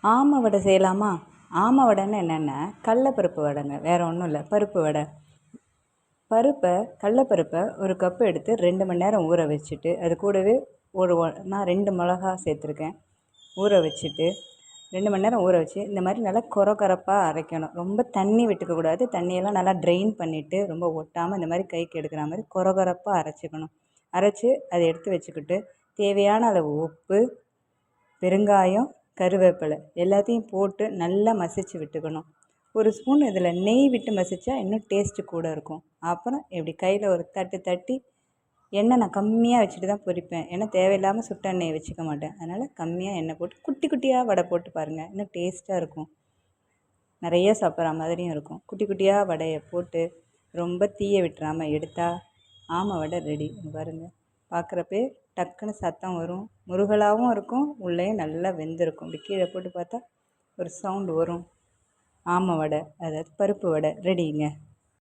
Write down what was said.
ஆமை வடை செய்யலாமா? ஆமை வடைன்னு என்னென்னா? கடலப்பருப்பு வடைங்க. வேறு ஒன்றும் இல்லை. பருப்பு வடை. பருப்பை கடலப்பருப்பை ஒரு கப்பு எடுத்து ரெண்டு மணி நேரம் ஊற வச்சுட்டு அது கூடவே ஒரு நான் ரெண்டு மிளகா சேர்த்துருக்கேன். ஊற வச்சுட்டு ரெண்டு மணி நேரம் ஊற வச்சு இந்த மாதிரி நல்லா கொர கரப்பாக அரைக்கணும். ரொம்ப தண்ணி விட்டுக்க கூடாது. தண்ணியெல்லாம் நல்லா ட்ரெயின் பண்ணிவிட்டு ரொம்ப ஒட்டாமல் இந்த மாதிரி கைக்கு எடுக்கிற மாதிரி கொர அரைச்சிக்கணும். அரைச்சி அதை எடுத்து வச்சுக்கிட்டு தேவையான அளவு உப்பு பெருங்காயம் கருவேப்பிலை எல்லாத்தையும் போட்டு நல்லா மசிச்சு விட்டுக்கணும். ஒரு ஸ்பூன் இதில் நெய் விட்டு மசித்தா இன்னும் டேஸ்ட்டு கூட இருக்கும். அப்புறம் இப்படி கையில் ஒரு தட்டு தட்டி எண்ணெய் நான் கம்மியாக வச்சுட்டு தான் பொரிப்பேன். ஏன்னா தேவையில்லாமல் சுட்ட எண்ணெயை வச்சுக்க மாட்டேன். அதனால் கம்மியாக எண்ணெய் போட்டு குட்டி குட்டியாக வடை போட்டு பாருங்கள் இன்னும் டேஸ்ட்டாக இருக்கும். நிறைய சாப்பிட்ற மாதிரியும் இருக்கும். குட்டி குட்டியாக வடையை போட்டு ரொம்ப தீயை விட்டுறாமல் எடுத்தால் ஆமை வடை ரெடி பாருங்கள் பார்க்குறப்பே டக்குன்னு சத்தம் வரும். முருகலாகவும் இருக்கும். உள்ளேயும் நல்லா வெந்திருக்கும். இப்படி கீழே போட்டு பார்த்தா ஒரு சவுண்டு வரும். ஆமை வடை அதாவது பருப்பு வடை. ரெடிங்க